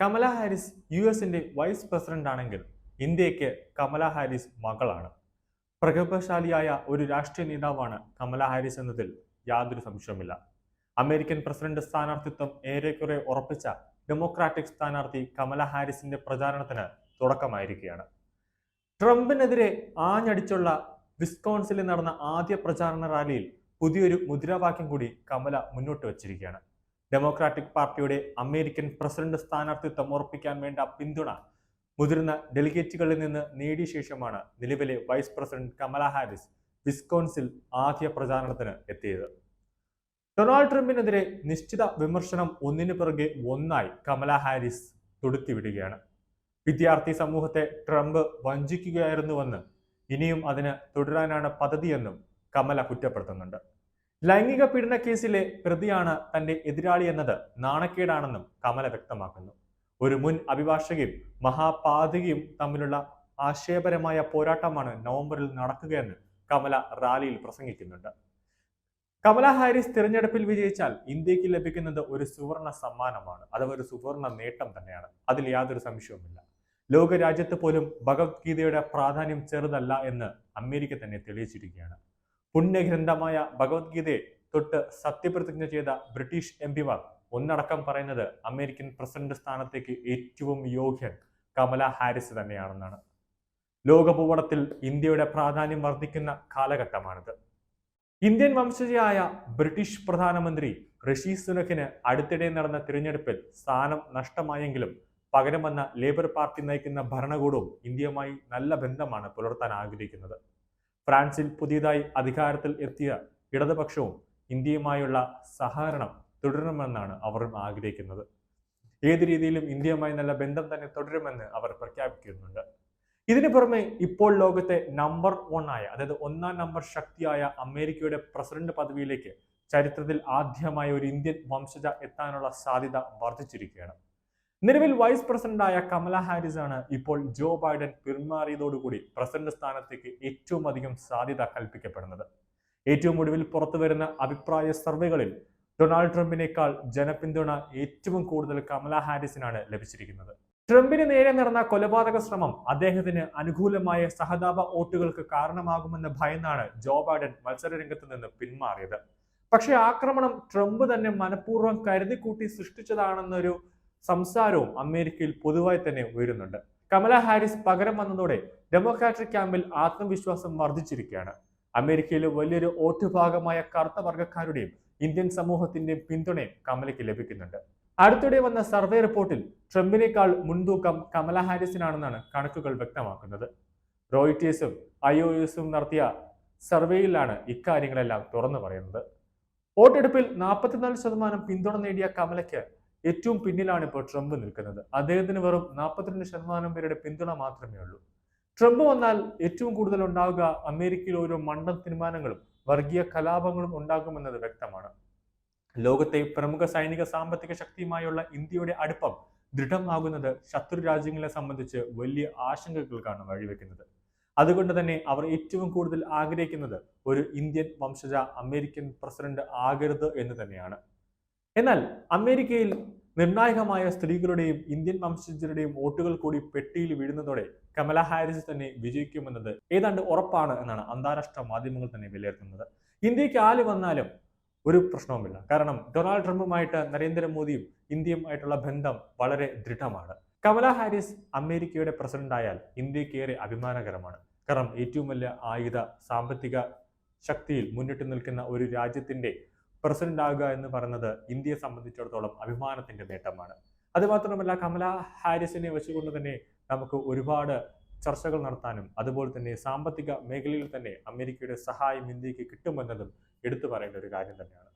Kamala Harris U എസിന്റെ vice president ആണെങ്കിൽ ഇന്ത്യയ്ക്ക് കമല ഹാരിസ് മകളാണ്. പ്രഗത്ഭശാലിയായ ഒരു രാഷ്ട്രീയ നേതാവാണ് കമല ഹാരിസ് എന്നതിൽ യാതൊരു സംശയവുമില്ല. അമേരിക്കൻ പ്രസിഡന്റ് സ്ഥാനാർത്ഥിത്വം ഏറെക്കുറെ ഉറപ്പിച്ച ഡെമോക്രാറ്റിക് സ്ഥാനാർത്ഥി കമല ഹാരിസിന്റെ പ്രചാരണത്തിന് തുടക്കമായിരിക്കുകയാണ്. ട്രംപിനെതിരെ ആഞ്ഞടിച്ചുള്ള വിസ്കോൺസിൽ നടന്ന ആദ്യ പ്രചാരണ റാലിയിൽ പുതിയൊരു മുദ്രാവാക്യം കൂടി കമല മുന്നോട്ട് വച്ചിരിക്കുകയാണ്. ഡെമോക്രാറ്റിക് പാർട്ടിയുടെ അമേരിക്കൻ പ്രസിഡന്റ് സ്ഥാനാർത്ഥിത്വം ഉറപ്പിക്കാൻ വേണ്ട പിന്തുണ മുതിർന്ന ഡെലിഗേറ്റുകളിൽ നിന്ന് നേടിയ ശേഷമാണ് നിലവിലെ വൈസ് പ്രസിഡന്റ് കമല ഹാരിസ് വിസ്കോൺസിൽ ആദ്യ പ്രചാരണത്തിന് എത്തിയത്. ഡൊണാൾഡ് ട്രംപിനെതിരെ നിശ്ചിത വിമർശനം ഒന്നിനു പിറകെ ഒന്നായി കമല ഹാരിസ് തൊടുത്തിവിടുകയാണ്. വിദ്യാർത്ഥി സമൂഹത്തെ ട്രംപ് വഞ്ചിക്കുകയായിരുന്നുവെന്ന് ഇനിയും അതിന് തുടരാനാണ് പദ്ധതിയെന്നും കമല കുറ്റപ്പെടുത്തുന്നുണ്ട്. ലൈംഗിക പീഡന കേസിലെ പ്രതിയാണ് തന്റെ എതിരാളി എന്നത് നാണക്കേടാണെന്നും കമല വ്യക്തമാക്കുന്നു. ഒരു മുൻ അഭിഭാഷകയും മഹാപാതകയും തമ്മിലുള്ള ആശയപരമായ പോരാട്ടമാണ് നവംബറിൽ നടക്കുകയെന്ന് കമല റാലിയിൽ പ്രസംഗിക്കുന്നുണ്ട്. കമല ഹാരിസ് തിരഞ്ഞെടുപ്പിൽ വിജയിച്ചാൽ ഇന്ത്യയ്ക്ക് ലഭിക്കുന്നത് ഒരു സുവർണ സമ്മാനമാണ്. അഥവാ ഒരു സുവർണ നേട്ടം തന്നെയാണ്. അതിൽ യാതൊരു സംശയവുമില്ല. ലോകരാജ്യത്ത് പോലും ഭഗവത്ഗീതയുടെ പ്രാധാന്യം ചെറുതല്ല എന്ന് അമേരിക്ക തന്നെ തെളിയിച്ചിരിക്കുകയാണ്. പുണ്യഗ്രന്ഥമായ ഭഗവത്ഗീതയെ തൊട്ട് സത്യപ്രതിജ്ഞ ചെയ്ത ബ്രിട്ടീഷ് എം പിമാർ ഒന്നടക്കം പറയുന്നത് അമേരിക്കൻ പ്രസിഡന്റ് സ്ഥാനത്തേക്ക് ഏറ്റവും യോഗ്യൻ കമല ഹാരിസ് തന്നെയാണെന്നാണ്. ലോകഭൂപടത്തിൽ ഇന്ത്യയുടെ പ്രാധാന്യം വർദ്ധിക്കുന്ന കാലഘട്ടമാണിത്. ഇന്ത്യൻ വംശജയായ ബ്രിട്ടീഷ് പ്രധാനമന്ത്രി ഋഷി സുനക്കിന് അടുത്തിടെ നടന്ന തിരഞ്ഞെടുപ്പിൽ സ്ഥാനം നഷ്ടമായെങ്കിലും പകരം വന്ന ലേബർ പാർട്ടി നയിക്കുന്ന ഭരണകൂടവും ഇന്ത്യയുമായി നല്ല ബന്ധമാണ് പുലർത്താൻ ആഗ്രഹിക്കുന്നത്. ഫ്രാൻസിൽ പുതിയതായി അധികാരത്തിൽ എത്തിയ ഇടതുപക്ഷവും ഇന്ത്യയുമായുള്ള സഹകരണം തുടരുമെന്നാണ് അവർ ആഗ്രഹിക്കുന്നത്. ഏത് രീതിയിലും ഇന്ത്യയുമായി നല്ല ബന്ധം തന്നെ തുടരുമെന്ന് അവർ പ്രഖ്യാപിക്കുന്നുണ്ട്. ഇതിനു പുറമെ ഇപ്പോൾ ലോകത്തെ നമ്പർ വൺ ആയ അതായത് ഒന്നാം നമ്പർ ശക്തിയായ അമേരിക്കയുടെ പ്രസിഡന്റ് പദവിയിലേക്ക് ചരിത്രത്തിൽ ആദ്യമായ ഒരു ഇന്ത്യൻ വംശജ എത്താനുള്ള സാധ്യത വർദ്ധിച്ചിരിക്കുകയാണ്. നിലവിൽ വൈസ് പ്രസിഡന്റായ കമല ഹാരിസ് ആണ് ഇപ്പോൾ ജോ ബൈഡൻ പിന്മാറിയതോടുകൂടി പ്രസിഡന്റ് സ്ഥാനത്തേക്ക് ഏറ്റവും അധികം സാധ്യത കൽപ്പിക്കപ്പെടുന്നത്. ഏറ്റവും ഒടുവിൽ പുറത്തു വരുന്ന അഭിപ്രായ സർവേകളിൽ ഡൊണാൾഡ് ട്രംപിനേക്കാൾ ജനപിന്തുണ ഏറ്റവും കൂടുതൽ കമല ഹാരിസിനാണ് ലഭിച്ചിരിക്കുന്നത്. ട്രംപിന് നേരെ നടന്ന കൊലപാതക ശ്രമം അദ്ദേഹത്തിന് അനുകൂലമായ സഹതാപ വോട്ടുകൾക്ക് കാരണമാകുമെന്ന ഭയന്നാണ് ജോ ബൈഡൻ മത്സര രംഗത്ത് നിന്ന് പിന്മാറിയത്. പക്ഷേ ആക്രമണം ട്രംപ് തന്നെ മനഃപൂർവം കരുതിക്കൂട്ടി സൃഷ്ടിച്ചതാണെന്നൊരു സംസാരവും അമേരിക്കയിൽ പൊതുവായി തന്നെ ഉയരുന്നുണ്ട്. കമല ഹാരിസ് പകരം വന്നതോടെ ഡെമോക്രാറ്റിക് ക്യാമ്പിൽ ആത്മവിശ്വാസം വർദ്ധിച്ചിരിക്കുകയാണ്. അമേരിക്കയിലെ വലിയൊരു വോട്ട് ഭാഗമായ കറുത്ത വർഗക്കാരുടെയും ഇന്ത്യൻ സമൂഹത്തിന്റെയും പിന്തുണയും കമലയ്ക്ക് ലഭിക്കുന്നുണ്ട്. അടുത്തിടെ വന്ന സർവേ റിപ്പോർട്ടിൽ ട്രംപിനേക്കാൾ മുൻതൂക്കം കമല ഹാരിസിനാണെന്നാണ് കണക്കുകൾ വ്യക്തമാക്കുന്നത്. റോയിറ്റേഴ്സും ഐ ഒ എസും നടത്തിയ സർവേയിലാണ് ഇക്കാര്യങ്ങളെല്ലാം തുറന്നു പറയുന്നത്. വോട്ടെടുപ്പിൽ നാൽപ്പത്തിനാല് ശതമാനം പിന്തുണ നേടിയ കമലയ്ക്ക് ഏറ്റവും പിന്നിലാണ് ഇപ്പോൾ ട്രംപ് നിൽക്കുന്നത്. അദ്ദേഹത്തിന് വെറും നാൽപ്പത്തിരണ്ട് ശതമാനം പേരുടെ പിന്തുണ മാത്രമേ ഉള്ളൂ. ട്രംപ് വന്നാൽ ഏറ്റവും കൂടുതൽ ഉണ്ടാവുക അമേരിക്കയിൽ ഓരോ മണ്ഡ തീരുമാനങ്ങളും വർഗീയ കലാപങ്ങളും ഉണ്ടാകുമെന്നത് വ്യക്തമാണ്. ലോകത്തെ പ്രമുഖ സൈനിക സാമ്പത്തിക ശക്തിയുമായുള്ള ഇന്ത്യയുടെ അടുപ്പം ദൃഢമാകുന്നത് ശത്രു രാജ്യങ്ങളെ സംബന്ധിച്ച് വലിയ ആശങ്കകൾക്കാണ് വഴിവെക്കുന്നത്. അതുകൊണ്ട് തന്നെ അവർ ഏറ്റവും കൂടുതൽ ആഗ്രഹിക്കുന്നത് ഒരു ഇന്ത്യൻ വംശജ അമേരിക്കൻ പ്രസിഡന്റ് ആകരുത് എന്ന് തന്നെയാണ്. എന്നാൽ അമേരിക്കയിൽ നിർണായകമായ സ്ത്രീകളുടെയും ഇന്ത്യൻ വംശജരുടെയും വോട്ടുകൾ കൂടി പെട്ടിയിൽ വീഴുന്നതോടെ കമല ഹാരിസ് തന്നെ വിജയിക്കുമെന്നത് ഏതാണ്ട് ഉറപ്പാണ് എന്നാണ് അന്താരാഷ്ട്ര മാധ്യമങ്ങൾ തന്നെ വിലയിരുത്തുന്നത്. ഇന്ത്യയ്ക്ക് ആര് വന്നാലും ഒരു പ്രശ്നവുമില്ല. കാരണം ഡൊണാൾഡ് ട്രംപുമായിട്ട് നരേന്ദ്രമോദിയും ഇന്ത്യയും ആയിട്ടുള്ള ബന്ധം വളരെ ദൃഢമാണ്. കമല ഹാരിസ് അമേരിക്കയുടെ പ്രസിഡന്റ് ആയാൽ ഇന്ത്യയ്ക്ക് ഏറെ അഭിമാനകരമാണ്. കാരണം ഏറ്റവും വലിയ ആയുധ സാമ്പത്തിക ശക്തിയിൽ മുന്നിട്ട് നിൽക്കുന്ന ഒരു രാജ്യത്തിന്റെ പ്രസിഡന്റ് ആകുക എന്ന് പറയുന്നത് ഇന്ത്യയെ സംബന്ധിച്ചിടത്തോളം അഭിമാനത്തിന്റെ നേട്ടമാണ്. അതുമാത്രമല്ല കമല ഹാരിസിനെ വെച്ചുകൊണ്ട് തന്നെ നമുക്ക് ഒരുപാട് ചർച്ചകൾ നടത്താനും അതുപോലെ തന്നെ സാമ്പത്തിക മേഖലയിൽ തന്നെ അമേരിക്കയുടെ സഹായം ഇന്ത്യയ്ക്ക് കിട്ടുമെന്നതും എടുത്തു പറയേണ്ട ഒരു കാര്യം തന്നെയാണ്.